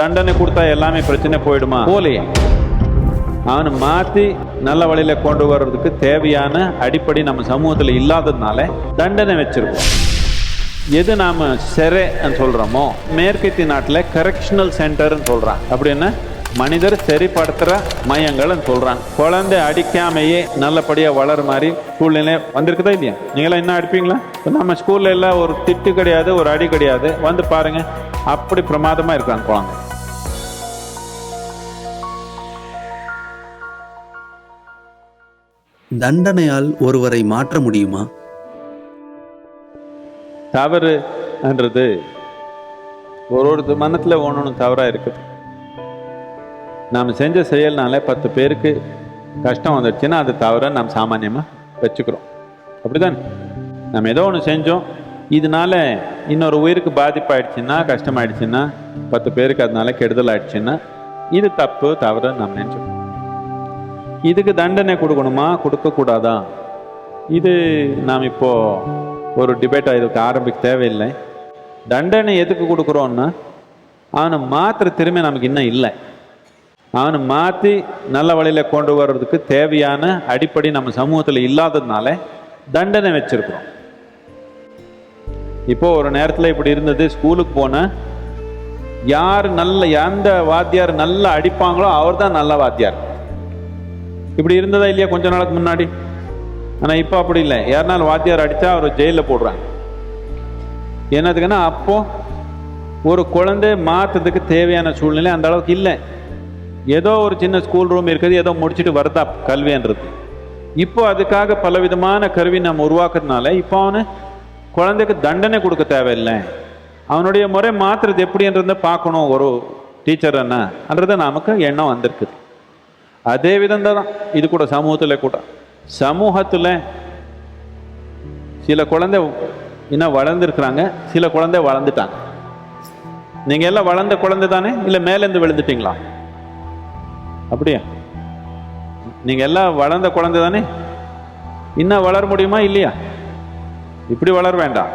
தண்டனை கொடுத்தா எல்லாமே பிரச்சனை போயிடுமா? போலையே. அவனை மாத்தி நல்ல வழியில கொண்டு வர்றதுக்கு தேவையான அடிப்படை நம்ம சமூகத்துல இல்லாததுனால தண்டனை வச்சிருக்கோம். எது நாம சிறைன்னு சொல்றோமோ மேற்கத்திய நாட்டுல கரெக்ஷனல் சென்டர்னு சொல்றாங்க அப்படின்னா மனிதர் சரிப்படுத்துற மையங்கள்னு சொல்றாங்க குழந்தை அடிக்காமையே நல்லபடியா வளர மாதிரி சூழ்நிலை வந்திருக்குதா இல்லையா? நீங்களாம் என்ன அடிப்பீங்களா? இப்ப நம்ம ஸ்கூல்ல எல்லாம் ஒரு திட்டு கிடையாது ஒரு அடி கிடையாது. வந்து பாருங்க. அப்படி பிரமாதமா இருக்காங்க குழந்தை. தண்டனையால் ஒருவரை மாற்ற முடியுமா? தவறுன்றது ஒரு ஒரு மனத்தில் ஒன்று தவறாக இருக்குது நாம் செஞ்ச செயல்னால பத்து பேருக்கு கஷ்டம் வந்துடுச்சுன்னா அது தவற நாம் சாமானியமாக வச்சுக்கிறோம். அப்படிதான்? நம்ம ஏதோ ஒன்று செஞ்சோம். இதனால இன்னொரு உயிருக்கு பாதிப்பாயிடுச்சுன்னா கஷ்டமாயிடுச்சுன்னா பத்து பேருக்கு அதனால கெடுதல் ஆயிடுச்சுன்னா இது தப்பு தவறு நாம் நினச்சிக்கிறோம் இதுக்கு தண்டனை கொடுக்கணுமா? கொடுக்கக்கூடாதா? இது நாம் இப்போ ஒரு டிபேட் இதுக்கு ஆரம்பிக்க தேவையில்லை. தண்டனை எதுக்கு கொடுக்குறோன்னா அவனை மாத்திர திறமை நமக்கு இன்னும் இல்லை. அவனை மாற்றி நல்ல வழியில் கொண்டு வர்றதுக்கு தேவையான அடிப்படை நம்ம சமூகத்தில் இல்லாததுனால தண்டனை வச்சுருக்குறோம். இப்போ ஒரு நேரத்தில் இப்படி இருந்தது ஸ்கூலுக்கு போன யார் நல்ல எந்த வாத்தியார் நல்லா அடிப்பாங்களோ அவர் தான் நல்ல வாத்தியார். இப்படி இருந்ததா இல்லையா கொஞ்ச நாளுக்கு முன்னாடி? ஆனால் இப்போ அப்படி இல்லை. யாருனாலும் வாத்தியார் அடித்தா அவர் ஜெயிலில் போடுறாங்க. என்னதுக்குன்னா அப்போ ஒரு குழந்தை மாற்றுறதுக்கு தேவையான சூழ்நிலை அந்த அளவுக்கு இல்லை. ஏதோ ஒரு சின்ன ஸ்கூல் ரூம் இருக்குது ஏதோ முடிச்சுட்டு வருதா கல்வின்றது. இப்போ அதுக்காக பலவிதமான கருவி நம்ம உருவாக்குறதுனால இப்போ அவனு குழந்தைக்கு தண்டனை கொடுக்க தேவையில்லை. அவனுடைய முறை மாற்றுறது எப்படின்றத பார்க்கணும் ஒரு டீச்சர் என்னன்றது நமக்கு எண்ணம் வந்திருக்குது. அதே விதம் தான் இது கூட சமூகத்தில் கூட. சமூகத்தில் சில குழந்தை இன்னும் வளர்ந்துருக்குறாங்க. சில குழந்தை வளர்ந்துட்டாங்க. நீங்கள் எல்லாம் வளர்ந்த குழந்தை தானே? இல்லை மேலேருந்து விழுந்துட்டீங்களா? அப்படியா? நீங்கள் எல்லாம் வளர்ந்த குழந்தை தானே? இன்னும் வளர முடியுமா இல்லையா? இப்படி வளர வேண்டாம்.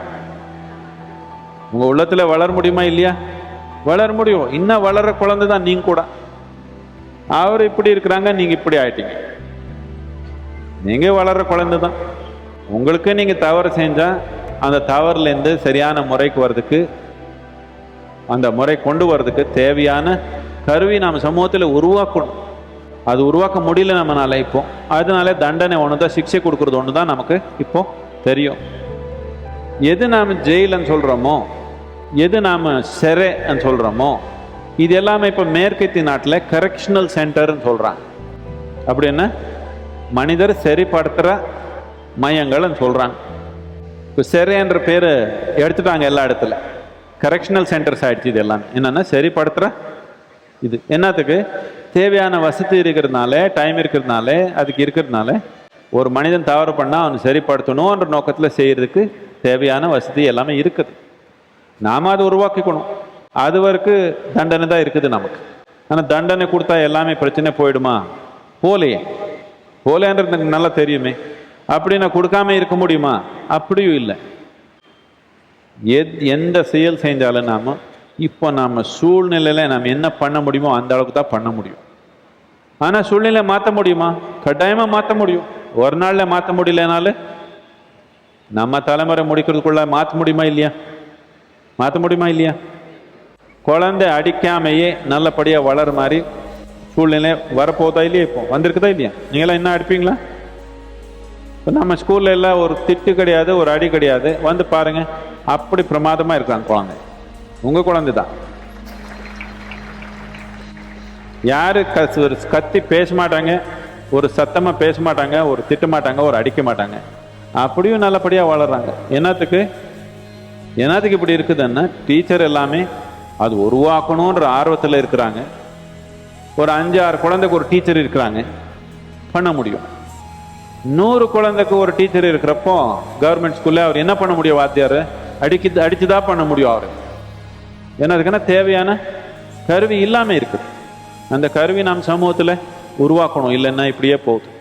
உங்கள் உள்ளத்தில் வளர முடியுமா இல்லையா? வளர முடியும். இன்னும் வளர குழந்தை தான் நீங்கள் கூட. அவர் இப்படி இருக்கிறாங்க நீங்கள் இப்படி ஆயிட்டீங்க. நீங்கள் வளர்கிற குழந்தை தான் உங்களுக்கு நீங்கள் தவறு செஞ்சால் அந்த தவறுலேருந்து சரியான முறைக்கு வர்றதுக்கு அந்த முறை கொண்டு வர்றதுக்கு தேவையான கருவி நாம் சமூகத்தில் உருவாக்கணும். அது உருவாக்க முடியல நம்மனால இப்போ. அதனால தண்டனை ஒன்று தான் சிக்ஷை கொடுக்குறது ஒன்று தான் நமக்கு இப்போ தெரியும். எது நாம் ஜெயிலன்னு சொல்கிறோமோ எது நாம் செரேன்னு சொல்கிறோமோ இது எல்லாமே இப்போ மேற்கத்திய நாட்டில் கரெக்ஷனல் சென்டர்னு சொல்கிறாங்க அப்படின்னா மனிதர் சரிப்படுத்துகிற மையங்கள்னு சொல்கிறாங்க இப்போ சிறைன்ற பேர் எடுத்துட்டாங்க எல்லா இடத்துல. கரெக்ஷனல் சென்டர்ஸ் ஆகிடுச்சு இது எல்லாம். என்னென்னா சரிப்படுத்துகிற இது. என்னத்துக்கு? தேவையான வசதி இருக்கிறதுனால டைம் இருக்கிறதுனால அதுக்கு இருக்கிறதுனால ஒரு மனிதன் தவறு பண்ணால் அவனை சரிப்படுத்தணுன்ற நோக்கத்தில் செய்கிறதுக்கு தேவையான வசதி எல்லாமே இருக்குது. நாம் அதை உருவாக்கிக்கணும். அது வரைக்கும் தண்டனை தான் இருக்குது நமக்கு. ஆனால் தண்டனை கொடுத்தா எல்லாமே பிரச்சனை போயிடுமா? போலையே. போலேன்றது எனக்கு நல்லா தெரியுமே. அப்படி நான் கொடுக்காம இருக்க முடியுமா? அப்படியும் இல்லை. எத் எந்த செயல் செஞ்சாலும் நாம இப்போ நம்ம சூழ்நிலையில நாம் என்ன பண்ண முடியுமோ அந்த அளவுக்கு தான் பண்ண முடியும். ஆனால் சூழ்நிலை மாற்ற முடியுமா? கட்டாயமாக மாற்ற முடியும். ஒரு நாளில் மாற்ற முடியலனாலும் நம்ம தலைமுறை முடிக்கிறதுக்குள்ள மாற்ற முடியுமா இல்லையா? மாற்ற முடியுமா இல்லையா? குழந்தை அடிக்காமையே நல்லபடியாக வளர மாதிரி சூழ்நிலை வரப்போதா இல்லையா இப்போ? வந்திருக்குதா இல்லையா? நீங்களாம் என்ன அடிப்பீங்களா? இப்போ நம்ம ஸ்கூல்ல எல்லாம் ஒரு திட்டு கிடையாது ஒரு அடி கிடையாது. வந்து பாருங்க அப்படி பிரமாதமாக இருக்காங்க குழந்தை. உங்கள் குழந்தை தான். யாரு க ஒரு கத்தி பேச மாட்டாங்க ஒரு சத்தமாக பேச மாட்டாங்க ஒரு திட்ட மாட்டாங்க ஒரு அடிக்க மாட்டாங்க. அப்படியும் நல்லபடியாக வளர்றாங்க. என்னத்துக்கு? என்னத்துக்கு இப்படி இருக்குதுன்னா டீச்சர் எல்லாமே அது உருவாக்கணுன்ற ஆர்வத்தில் இருக்கிறாங்க. ஒரு அஞ்சு ஆறு குழந்தைக்கு ஒரு டீச்சர் இருக்கிறாங்க. பண்ண முடியும். நூறு குழந்தைக்கு ஒரு டீச்சர் இருக்கிறப்போ கவர்மெண்ட் ஸ்கூலில் அவர் என்ன பண்ண முடியும் வாத்தியார்? அடிக்க அடிச்சுதான் பண்ண முடியும் அவர். என்னதுக்குன்னா தேவையான கருவி இல்லாமல் இருக்குது. அந்த கருவி நாம் சமூகத்தில் உருவாக்கணும். இல்லைன்னா இப்படியே போகுது.